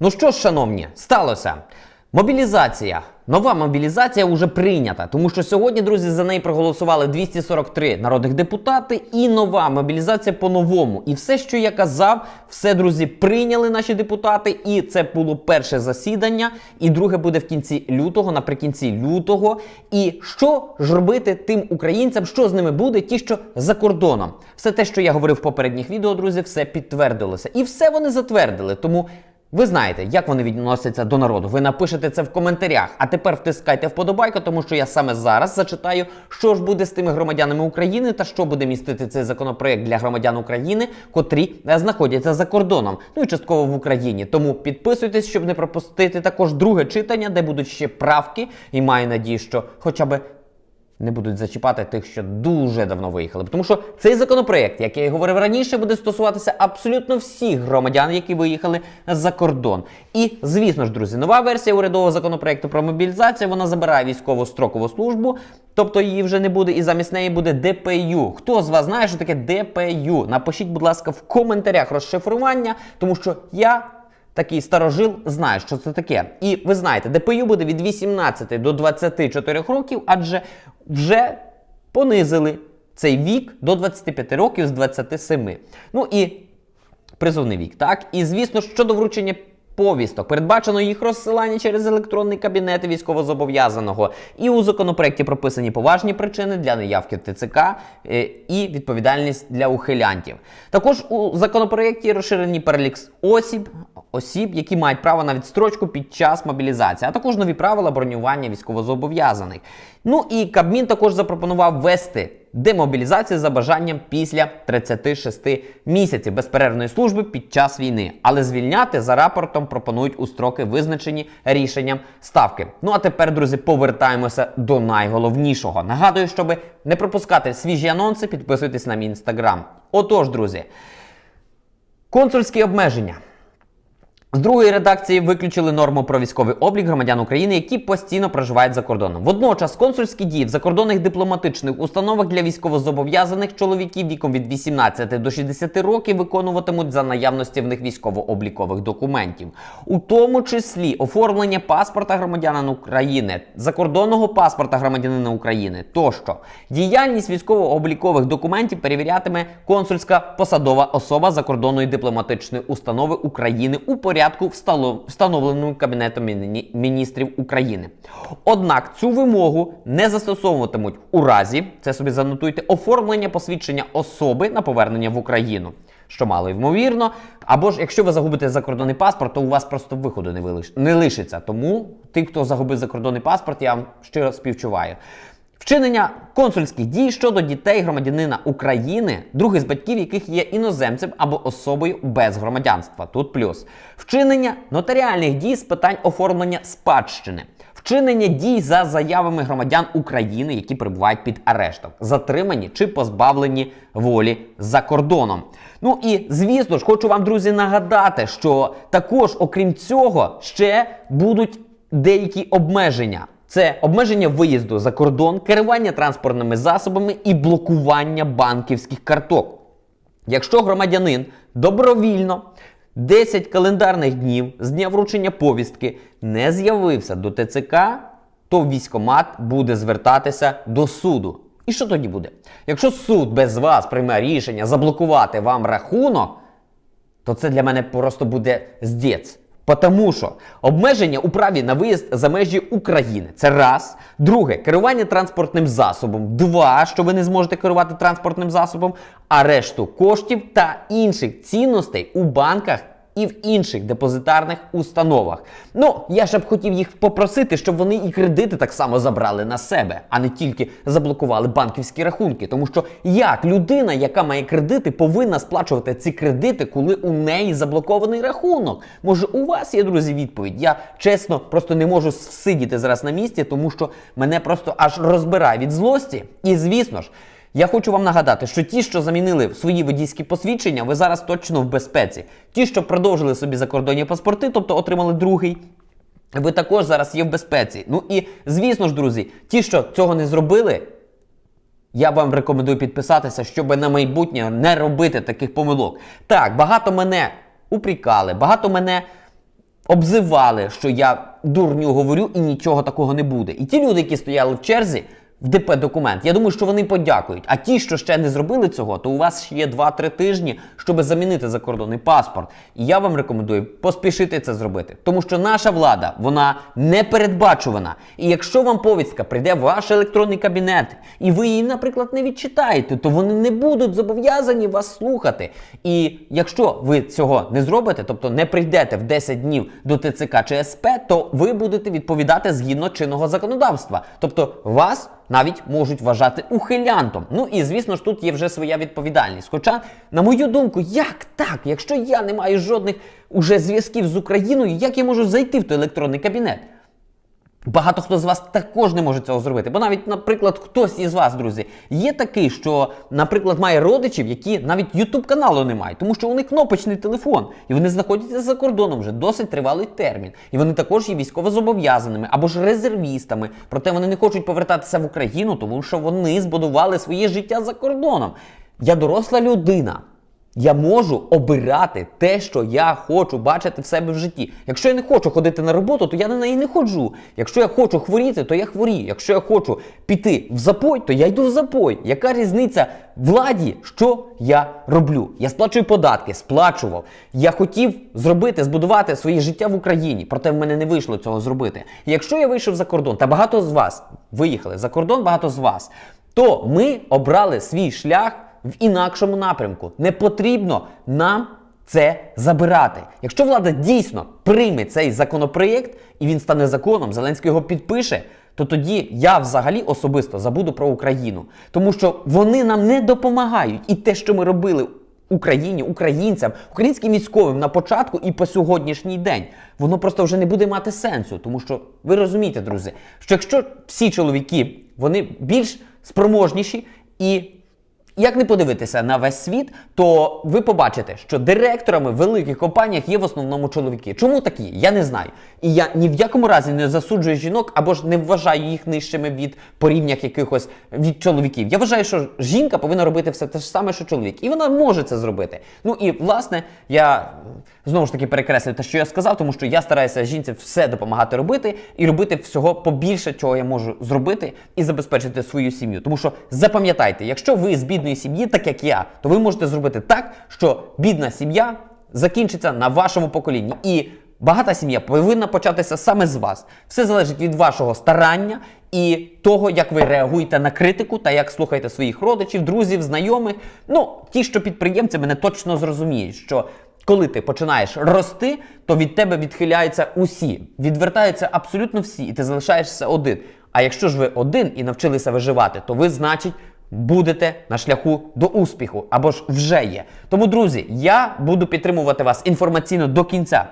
Ну що ж, шановні, сталося. Мобілізація. Нова мобілізація вже прийнята, тому що сьогодні, друзі, за неї проголосували 243 народних депутати, і нова мобілізація по-новому. І все, що я казав, все, друзі, прийняли наші депутати. І це було перше засідання, і друге буде в кінці лютого, наприкінці лютого. І що ж робити тим українцям, що з ними буде, ті, що за кордоном. Все те, що я говорив в попередніх відео, друзі, все підтвердилося. І все вони затвердили. Тому. Ви знаєте, як вони відносяться до народу. Ви напишете це в коментарях. А тепер втискайте вподобайку, тому що я саме зараз зачитаю, що ж буде з тими громадянами України та що буде містити цей законопроект для громадян України, котрі е, знаходяться за кордоном, ну і частково в Україні. Тому підписуйтесь, щоб не пропустити також друге читання, де будуть ще правки. І маю надію, що хоча б не будуть зачіпати тих, що дуже давно виїхали. Тому що цей законопроект, як я і говорив раніше, буде стосуватися абсолютно всіх громадян, які виїхали за кордон. І звісно ж, друзі, нова версія урядового законопроекту про мобілізацію вона забирає військову строкову службу. Тобто її вже не буде, і замість неї буде ДПЮ. Хто з вас знає, що таке ДПЮ? Напишіть, будь ласка, в коментарях розшифрування, тому що я такий старожил знає, що це таке. І ви знаєте, ДПЮ буде від 18 до 24 років, адже вже понизили цей вік до 25 років з 27. Ну і призовний вік, так? І звісно, щодо вручення. Повісток передбачено їх розсилання через електронний кабінет військовозобов'язаного. І у законопроекті прописані поважні причини для неявки в ТЦК е, і відповідальність для ухилянтів. Також у законопроекті розширені перелік осіб, осіб, які мають право на відстрочку під час мобілізації, а також нові правила бронювання військовозобов'язаних. Ну і Кабмін також запропонував ввести демобілізацію за бажанням після 36 місяців безперервної служби під час війни, але звільняти за рапортом пропонують у строки, визначені рішенням ставки. Ну а тепер, друзі, повертаємося до найголовнішого. Нагадую, щоб не пропускати свіжі анонси, підписуйтесь на мій інстаграм. Отож, друзі, консульські обмеження. З другої редакції виключили норму про військовий облік громадян України, які постійно проживають за кордоном. Водночас консульські дії в закордонних дипломатичних установах для військовозобов'язаних чоловіків віком від 18 до 60 років виконуватимуть за наявності в них військово-облікових документів, у тому числі оформлення паспорта громадянина України, закордонного паспорта громадянина України тощо. Діяльність військово-облікових документів перевірятиме консульська посадова особа закордонної дипломатичної установи України у порядку встало- встановленому Кабінетом міністрів України. Однак цю вимогу не застосовуватимуть у разі, це собі занотуйте, оформлення посвідчення особи на повернення в Україну. Що мало ймовірно, або ж якщо ви загубите закордонний паспорт, то у вас просто виходу не, вилиш... не лишиться. Тому тим, хто загубив закордонний паспорт, я вам щиро співчуваю. Вчинення консульських дій щодо дітей громадянина України, другий з батьків яких є іноземцем або особою без громадянства. Тут плюс. Вчинення нотаріальних дій з питань оформлення спадщини. Вчинення дій за заявами громадян України, які перебувають під арештом, затримані чи позбавлені волі за кордоном. Ну і звісно ж, хочу вам, друзі, нагадати, що також, окрім цього, ще будуть деякі обмеження. Це обмеження виїзду за кордон, керування транспортними засобами і блокування банківських карток. Якщо громадянин добровільно 10 календарних днів з дня вручення повістки не з'явився до ТЦК, то військомат буде звертатися до суду. І що тоді буде? Якщо суд без вас прийме рішення заблокувати вам рахунок, то це для мене просто буде здець. Потому що обмеження у праві на виїзд за межі України це раз. Друге, керування транспортним засобом. Два, що ви не зможете керувати транспортним засобом, а решту коштів та інших цінностей у банках і в інших депозитарних установах. Ну, я ще б хотів їх попросити, щоб вони і кредити так само забрали на себе, а не тільки заблокували банківські рахунки. Тому що як людина, яка має кредити, повинна сплачувати ці кредити, коли у неї заблокований рахунок? Може, у вас є, друзі, відповідь? Я чесно просто не можу сидіти зараз на місці, тому що мене просто аж розбирає від злості. І звісно ж. Я хочу вам нагадати, що ті, що замінили свої водійські посвідчення, ви зараз точно в безпеці. Ті, що продовжили собі закордонні паспорти, тобто отримали другий. Ви також зараз є в безпеці. Ну і звісно ж, друзі, ті, що цього не зробили, я вам рекомендую підписатися, щоб на майбутнє не робити таких помилок. Так, багато мене упрікали, багато мене обзивали, що я дурню говорю і нічого такого не буде. І ті люди, які стояли в черзі. В ДП документ. Я думаю, що вони подякують. А ті, що ще не зробили цього, то у вас ще є 2-3 тижні, щоб замінити закордонний паспорт. І я вам рекомендую поспішити це зробити. Тому що наша влада, вона не передбачувана. І якщо вам повістка прийде в ваш електронний кабінет, і ви її, наприклад, не відчитаєте, то вони не будуть зобов'язані вас слухати. І якщо ви цього не зробите, тобто не прийдете в 10 днів до ТЦК чи СП, то ви будете відповідати згідно чинного законодавства. Тобто вас навіть можуть вважати ухилянтом. Ну і звісно ж тут є вже своя відповідальність. Хоча, на мою думку, як так? Якщо я не маю жодних уже зв'язків з Україною, як я можу зайти в той електронний кабінет? Багато хто з вас також не може цього зробити. Бо навіть, наприклад, хтось із вас, друзі, є такий, що, наприклад, має родичів, які навіть Ютуб каналу не мають, тому що у них кнопочний телефон, і вони знаходяться за кордоном вже досить тривалий термін. І вони також є військовозобов'язаними або ж резервістами. Проте вони не хочуть повертатися в Україну, тому що вони збудували своє життя за кордоном. Я доросла людина. Я можу обирати те, що я хочу бачити в себе в житті. Якщо я не хочу ходити на роботу, то я на неї не ходжу. Якщо я хочу хворіти, то я хворію. Якщо я хочу піти в запой, то я йду в запой. Яка різниця владі, що я роблю? Я сплачую податки, сплачував. Я хотів зробити, збудувати своє життя в Україні, проте в мене не вийшло цього зробити. Якщо я вийшов за кордон, та багато з вас виїхали за кордон, багато з вас, то ми обрали свій шлях в інакшому напрямку. Не потрібно нам це забирати. Якщо влада дійсно прийме цей законопроєкт і він стане законом, Зеленський його підпише. То тоді я взагалі особисто забуду про Україну, тому що вони нам не допомагають. І те, що ми робили Україні, українцям, українським військовим на початку і по сьогоднішній день, воно просто вже не буде мати сенсу. Тому що ви розумієте, друзі, що якщо всі чоловіки вони більш спроможніші і як не подивитися на весь світ, то ви побачите, що директорами великих компаніях є в основному чоловіки. Чому такі? Я не знаю. І я ні в якому разі не засуджую жінок або ж не вважаю їх нижчими від порівнях якихось від чоловіків. Я вважаю, що жінка повинна робити все те ж саме, що чоловік, і вона може це зробити. Ну і власне я знову ж таки перекреслюю те, що я сказав, тому що я стараюся жінці все допомагати робити і робити всього побільше, чого я можу зробити, і забезпечити свою сім'ю. Тому що запам'ятайте, якщо ви з бідної сім'ї, так як я, то ви можете зробити так, що бідна сім'я закінчиться на вашому поколінні. І багата сім'я повинна початися саме з вас. Все залежить від вашого старання і того, як ви реагуєте на критику та як слухаєте своїх родичів, друзів, знайомих. Ну, ті, що підприємці, мене точно зрозуміють, що коли ти починаєш рости, то від тебе відхиляються усі, відвертаються абсолютно всі, і ти залишаєшся один. А якщо ж ви один і навчилися виживати, то ви, значить, будете на шляху до успіху або ж вже є. Тому, друзі, я буду підтримувати вас інформаційно до кінця,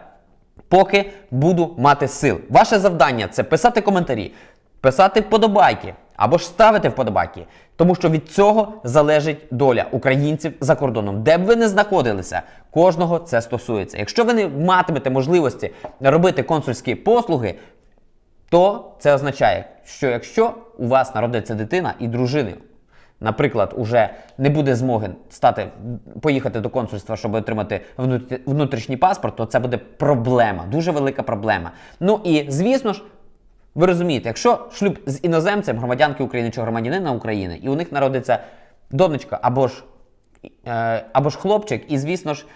поки буду мати сил. Ваше завдання це писати коментарі, писати вподобайки або ж ставити вподобайки. Тому що від цього залежить доля українців за кордоном, де б ви не знаходилися, кожного це стосується. Якщо ви не матимете можливості робити консульські послуги, то це означає, що якщо у вас народиться дитина і дружини, наприклад, уже не буде змоги стати поїхати до консульства, щоб отримати внутрішній паспорт, то це буде проблема, дуже велика проблема. Ну і звісно ж. Ви розумієте, якщо шлюб з іноземцем, громадянки України чи громадянина України, і у них народиться донечка або ж, е, або ж хлопчик, і звісно ж,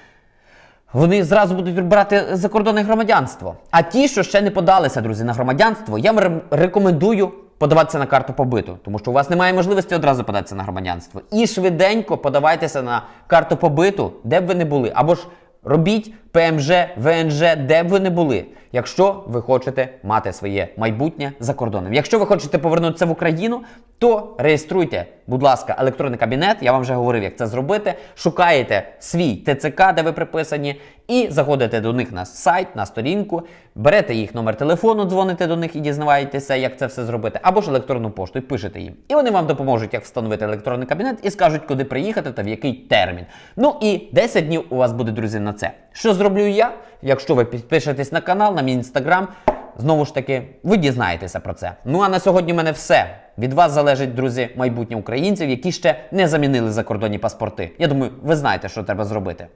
вони зразу будуть брати закордонне громадянство. А ті, що ще не подалися, друзі, на громадянство, я вам рекомендую подаватися на карту побиту, тому що у вас немає можливості одразу податися на громадянство. І швиденько подавайтеся на карту побиту, де б ви не були, або ж робіть ПМЖ, ВНЖ, де б ви не були, якщо ви хочете мати своє майбутнє за кордоном. Якщо ви хочете повернутися в Україну, то реєструйте, будь ласка, електронний кабінет. Я вам вже говорив, як це зробити. Шукаєте свій ТЦК, де ви приписані, і заходите до них на сайт, на сторінку, берете їх номер телефону, дзвоните до них і дізнаваєтеся, як це все зробити, або ж електронну пошту і пишете їм. І вони вам допоможуть, як встановити електронний кабінет, і скажуть, куди приїхати та в який термін. Ну і 10 днів у вас буде, друзі, на це. Що зроблю я? Якщо ви підпишетесь на канал, на мій інстаграм, знову ж таки, ви дізнаєтеся про це. Ну а на сьогодні в мене все. Від вас залежить, друзі, майбутнє українців, які ще не замінили закордонні паспорти. Я думаю, ви знаєте, що треба зробити.